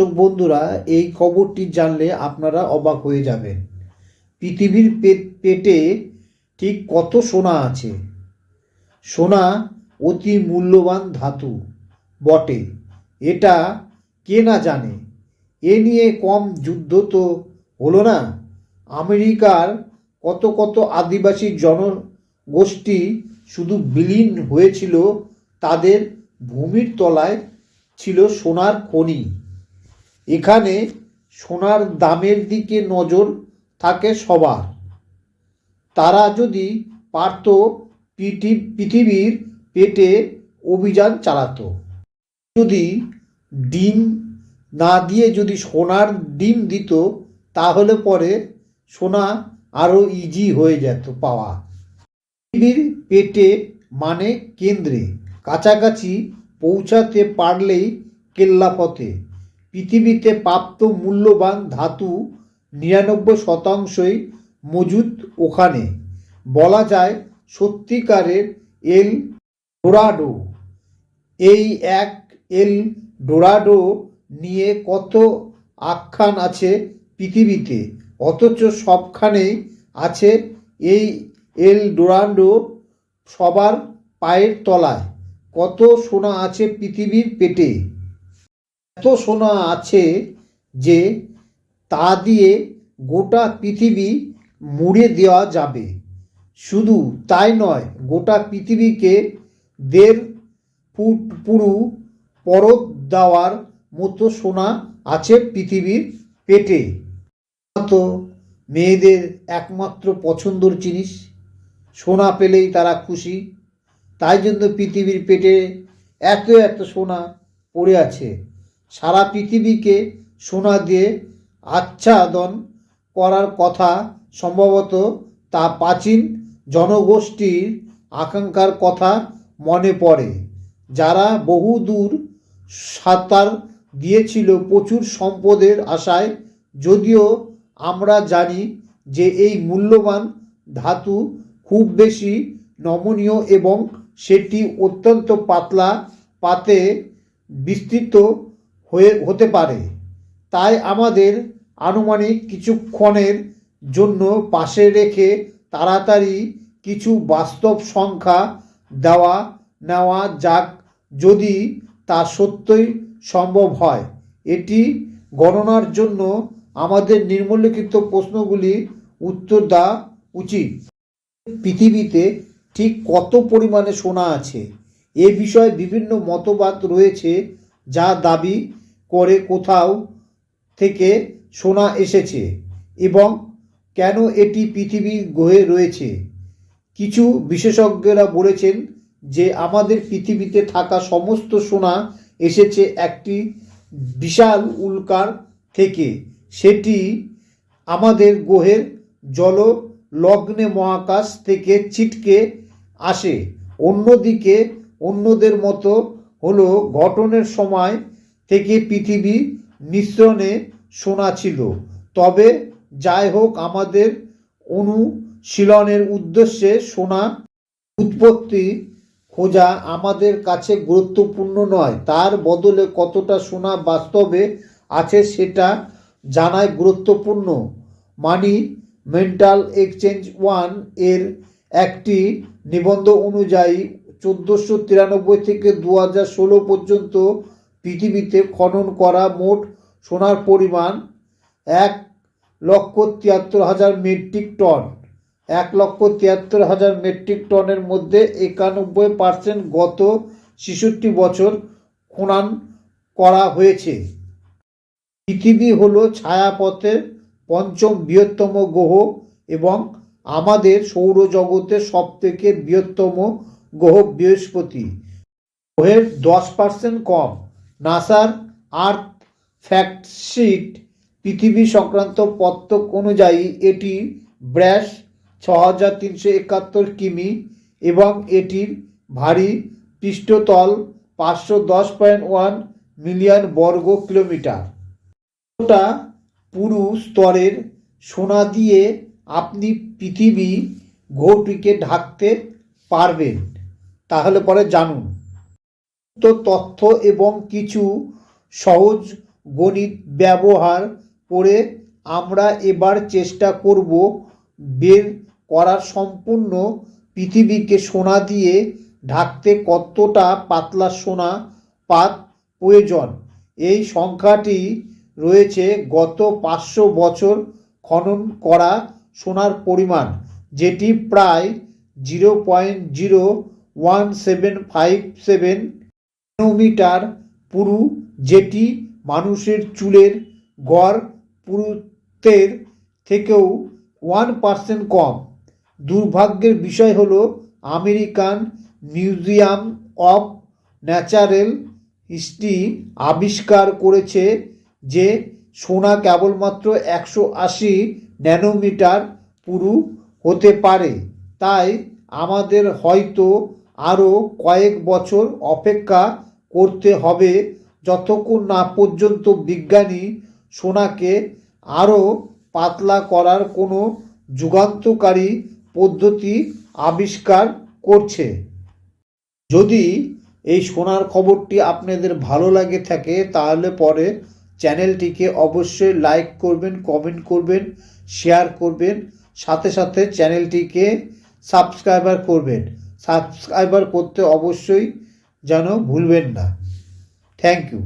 দর্শক বন্ধুরা, এই খবরটি জানলে আপনারা অবাক হয়ে যাবেন। পৃথিবীর পেটে ঠিক কত সোনা আছে? সোনা অতি মূল্যবান ধাতু, বটে। এটা কে না জানে? এ নিয়ে কম যুদ্ধ তো হলো না। আমেরিকার কত কত আদিবাসী জনগোষ্ঠী শুধু বিলীন হয়েছিল, তাদের ভূমির তলায় ছিল সোনার খনি। এখানে সোনার দামের দিকে নজর থাকে সবার। তারা যদি পারত পৃথি- পৃথিবীর পেটে অভিযান চালাতো। যদি ডিম না দিয়ে যদি সোনার ডিম দিত, তাহলে পরে সোনা আরও ইজি হয়ে যেত পাওয়া। পৃথিবীর পেটে মানে কেন্দ্রে, কাছাকাছি পৌঁছাতে পারলেই কেল্লাপথে পৃথিবীতে প্রাপ্ত মূল্যবান ধাতু নিরানব্বই শতাংশই মজুদ ওখানে। বলা যায় সত্যিকারের এল ডোরাডো। এই এক এল ডোরাডো নিয়ে কত আখ্যান আছে পৃথিবীতে? অথচ সবখানেই আছে এই এল ডোরাডো সবার পায়ের তলায়। কত সোনা আছে পৃথিবীর পেটে? এত সোনা আছে যে তা দিয়ে গোটা পৃথিবী মুড়ে দেওয়া যাবে। শুধু তাই নয়, গোটা পৃথিবীকে দেড় ফুট পুরু পরত দেওয়ার মতো সোনা আছে পৃথিবীর পেটে। তো মেয়েদের একমাত্র পছন্দর জিনিস, সোনা পেলেই তারা খুশি। তাই জন্য পৃথিবীর পেটে এত এত সোনা পড়ে আছে। সারা পৃথিবীকে সোনা দিয়ে আচ্ছাদন করার কথা সম্ভবত তা প্রাচীন জনগোষ্ঠীর আকাঙ্ক্ষার কথা মনে পড়ে। যারা বহু দূর সাঁতার দিয়েছিল প্রচুর সম্পদের আশায়, যদিও আমরা জানি যে এই মূল্যবান ধাতু খুব বেশি নমনীয় এবং সেটি অত্যন্ত পাতলা পাতে বিস্তৃত হয়ে, হতে পারে। তাই আমাদের আনুমানিক কিছুক্ষণের জন্য পাশে রেখে তাড়াতাড়ি কিছু বাস্তব সংখ্যা দেওয়া, নেওয়া যাক যদি তা সত্যই সম্ভব হয়। এটি গণনার জন্য আমাদের নিম্নলিখিত প্রশ্নগুলি উত্তর দেওয়া উচিত। পৃথিবীতে ঠিক কত পরিমাণে সোনা আছে? এ বিষয়ে বিভিন্ন মতবাদ রয়েছে যা দাবি করে কোথাও থেকে সোনা এসেছে এবং কেন এটি পৃথিবীর গ্রহে রয়েছে? কিছু বিশেষজ্ঞরা বলেছেন যে আমাদের পৃথিবীতে থাকা সমস্ত সোনা এসেছে একটি বিশাল উল্কার থেকে। সেটি আমাদের গ্রহের জল লগ্নে মহাকাশ থেকে ছিটকে আসে। অন্যদিকে অন্যদের মতো হলো গঠনের সময় থেকে পৃথিবী মিশ্রণে সোনা ছিল। তবে যাই হোক, আমাদের অনুশীলনের উদ্দেশ্যে সোনা উৎপত্তি খোঁজা আমাদের কাছে গুরুত্বপূর্ণ নয়। তার বদলে কতটা সোনা বাস্তবে আছে সেটা জানাই গুরুত্বপূর্ণ। মানি মেন্টাল এক্সচেঞ্জ ওয়ানের একটি নিবন্ধ অনুযায়ী চোদ্দোশো তিরানব্বই থেকে দু হাজার ষোলো পর্যন্ত পৃথিবীতে খনন করা মোট সোনার পরিমাণ এক লক্ষ তিয়াত্তর হাজার মেট্রিক টন। এক লক্ষ তিয়াত্তর হাজার মেট্রিক টনের মধ্যে একানব্বই পার্সেন্ট গত ছেষট্টি বছর খনন করা হয়েছে। পৃথিবী হল ছায়াপথের পঞ্চম বৃহত্তম গ্রহ এবং আমাদের সৌরজগতের সবথেকে বৃহত্তম গ্রহ বৃহস্পতি। গ্রহের দশ পার্সেন্ট কম। নাসার আর্থ ফ্যাক্টশিট পৃথিবী সংক্রান্ত পত্রক অনুযায়ী এটি ব্র্যাস ছ হাজার তিনশো একাত্তর কিমি এবং এটির ভারী পৃষ্ঠতল পাঁচশো দশ পয়েন্ট ওয়ান মিলিয়ন বর্গ কিলোমিটার। ওটা পুরু স্তরের সোনা দিয়ে আপনি পৃথিবী গ্রহটিকে ঢাকতে পারবেন। তাহলে পরে জানুন। তথ্য এবং কিছু সহজ গণিত ব্যবহার করে আমরা এবার চেষ্টা করব বের করার সম্পূর্ণ পৃথিবীকে সোনা দিয়ে ঢাকতে কতটা পাতলা সোনা পাত প্রয়োজন। এই সংখ্যাটি রয়েছে গত পাঁচশো বছর খনন করা সোনার পরিমাণ, যেটি প্রায় zero point zero one seven five seven nanometre পুরু যেটি মানুষের চুলের গড় পুরুত্বের থেকেও ওয়ান পার্সেন্ট কম। দুর্ভাগ্যের বিষয় হল American Museum of Natural History আবিষ্কার করেছে যে সোনা কেবলমাত্র একশো আশি ন্যানোমিটার পুরু হতে পারে। তাই আমাদের হয়তো আরও কয়েক বছর অপেক্ষা করতে হবে যতক্ষণ না পর্যন্ত বিজ্ঞানী সোনাকে আরও পাতলা করার কোনো যুগান্তকারী পদ্ধতি আবিষ্কার করছে। যদি এই সোনার খবরটি আপনাদের ভালো লাগে থাকে, তাহলে পরে চ্যানেলটিকে অবশ্যই লাইক করবেন, কমেন্ট করবেন, শেয়ার করবেন, সাথে সাথে চ্যানেলটিকে সাবস্ক্রাইবার করবেন। সাবস্ক্রাইবার করতে অবশ্যই যেন ভুলবেন না। Thank you